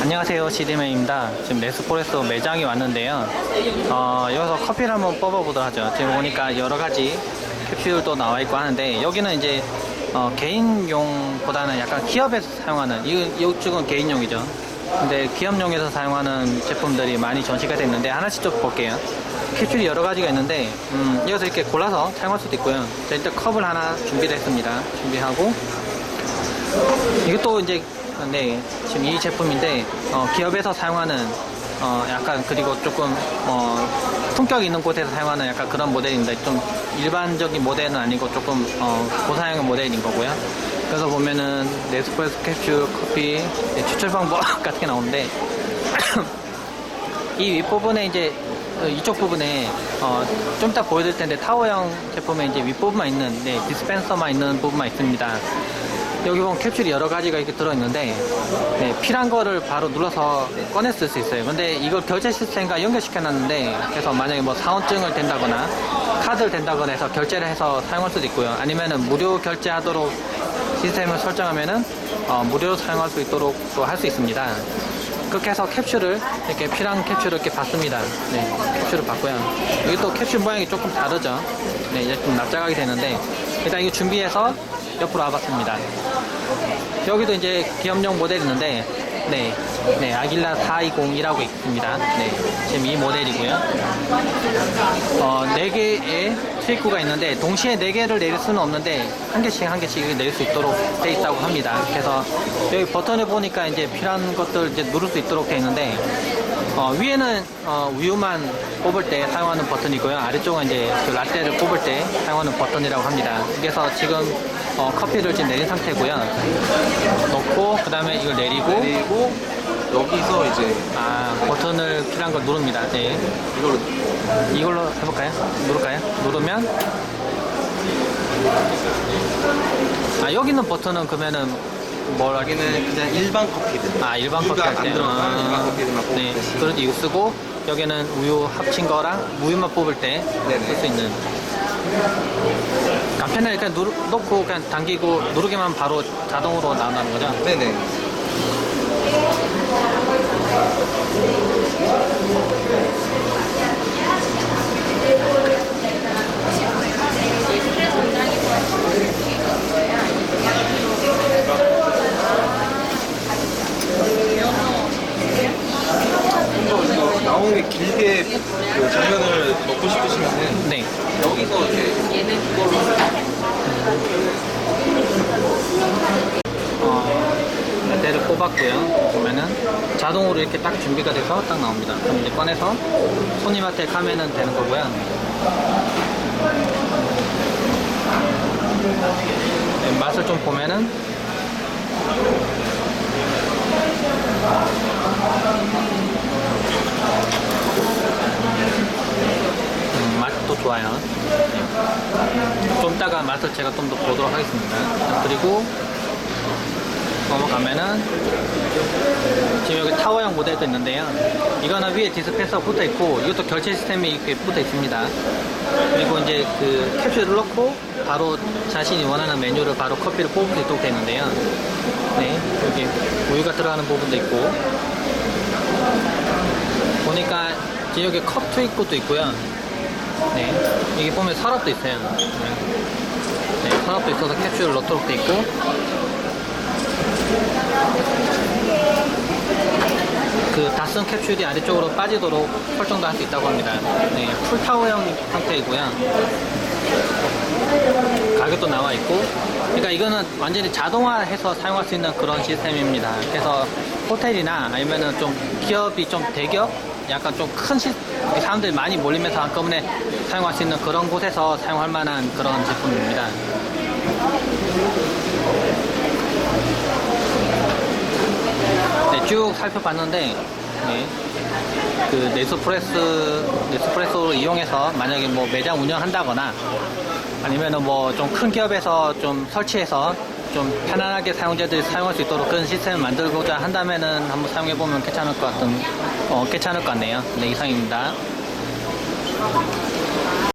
안녕하세요 시디맨입니다. 지금 네스프레소 매장에 왔는데요. 어, 여기서 커피를 한번 뽑아보도록 하죠. 지금 보니까 여러가지 캡슐도 나와 있고 하는데 여기는 이제 어, 개인용 보다는 약간 기업에서 사용하는 이, 이쪽은 개인용이죠. 근데 기업용에서 사용하는 제품들이 많이 전시가 됐는데 하나씩 좀 볼게요. 캡슐이 여러 가지가 있는데 음, 여기서 이렇게 골라서 사용할 수도 있고요. 자, 일단 컵을 하나 준비됐습니다. 준비하고. 이것도 이제 네 지금 이 제품인데 어, 기업에서 사용하는 어, 약간 그리고 조금 어, 품격 있는 곳에서 사용하는 약간 그런 모델입니다. 좀 일반적인 모델은 아니고 조금 어, 고사양의 모델인 거고요. 그래서 보면은 네스프레소 캡슐 커피 네, 추출 방법 같은 게 나오는데 이 윗부분에 이제 어, 이쪽 부분에 어, 좀 이따 보여드릴 텐데 타워형 제품에 이제 윗부분만 있는 네, 디스펜서만 있는 부분만 있습니다. 여기 보면 캡슐이 여러 가지가 이렇게 들어있는데 네, 필요한 거를 바로 눌러서 쓸수 있어요. 근데 이걸 결제 시스템과 연결시켜 놨는데 그래서 만약에 뭐 사원증을 댄다거나 카드를 댄다거나 해서 결제를 해서 사용할 수도 있고요. 아니면은 무료 결제하도록 시스템을 설정하면은 어, 무료로 사용할 수 있도록 또 할 수 있습니다. 그렇게 해서 캡슐을 이렇게 필요한 캡슐을 이렇게 받습니다. 네, 캡슐을 받고요. 여기 또 캡슐 모양이 조금 다르죠. 네, 이제 좀 납작하게 되는데 일단 이거 준비해서 옆으로 와봤습니다. 여기도 이제 기업용 모델이 있는데 네, 네 아길라 420이라고 있습니다. 네, 지금 이 모델이고요. 어, 4개의 트리크가 있는데 동시에 4개를 내릴 수는 없는데 한 개씩 한 개씩 낼 수 있도록 돼 있다고 합니다. 그래서 여기 버튼을 보니까 이제 필요한 것들 이제 누를 수 있도록 돼 있는데 어, 위에는 어, 우유만 뽑을 때 사용하는 버튼이고요. 아래쪽은 이제 그 라떼를 뽑을 때 사용하는 버튼이라고 합니다. 그래서 지금 어, 커피를 지금 내린 상태고요. 넣고 그 다음에 이걸 내리고 그리고 여기서 이제 아 버튼을 필요한 걸 누릅니다. 네. 이걸 이걸로 해볼까요? 누를까요? 누르면 아 여기 있는 버튼은 그러면은 여기는 그냥 일반 커피들. 아 일반 커피 우유가 할 때. 안 들어간 일반 커피들만 뽑을 네. 때. 그래도 이거 쓰고 여기는 우유 합친 거랑 우유만 뽑을 때 네네. 쓸수 있는. 간편하게 그냥 누르, 놓고 그냥 당기고 누르기만 바로 자동으로 나온다는 거죠. 네네. 게 길게 그 장면을 넣고 싶으시면은 네. 여기서 이렇게 어, 라떼를 뽑았고요. 보면은 자동으로 이렇게 딱 준비가 돼서 딱 나옵니다. 그럼 이제 꺼내서 손님한테 가면은 되는 거고요. 네, 맛을 좀 보면은 음, 맛도 좋아요. 네. 좀 이따가 맛을 제가 좀 더 보도록 하겠습니다. 자, 그리고 넘어가면은 지금 여기 타워형 모델도 있는데요. 이거는 위에 디스펜서가 붙어 있고 이것도 결제 시스템이 이렇게 붙어 있습니다. 그리고 이제 그 캡슐을 넣고 바로 자신이 원하는 메뉴를 바로 커피를 뽑을 수 있도록 되는데요. 네, 여기 우유가 들어가는 부분도 있고 보니까 지금 여기 컵 트위코도 있고요. 네, 여기 보면 서랍도 있어요. 네, 서랍도 있어서 캡슐을 넣도록 돼 있고 그 다쓴 캡슐이 아래쪽으로 빠지도록 설정도 할 수 있다고 합니다. 네, 풀타워형 상태이고요. 가격도 나와 있고, 그러니까 이거는 완전히 자동화해서 사용할 수 있는 그런 시스템입니다. 그래서 호텔이나 아니면은 좀 기업이 좀 대기업, 약간 좀큰 시, 사람들이 많이 몰리면서 한꺼번에 사용할 수 있는 그런 곳에서 사용할 만한 그런 제품입니다. 네, 쭉 살펴봤는데, 네, 그 네스프레스, 네스프레소를 이용해서 만약에 뭐 매장 운영한다거나 아니면은 뭐 좀 큰 기업에서 좀 설치해서 좀 편안하게 사용자들이 사용할 수 있도록 그런 시스템을 만들고자 한다면은 한번 사용해 보면 괜찮을 것 같은, 어, 괜찮을 것 같네요. 네, 이상입니다.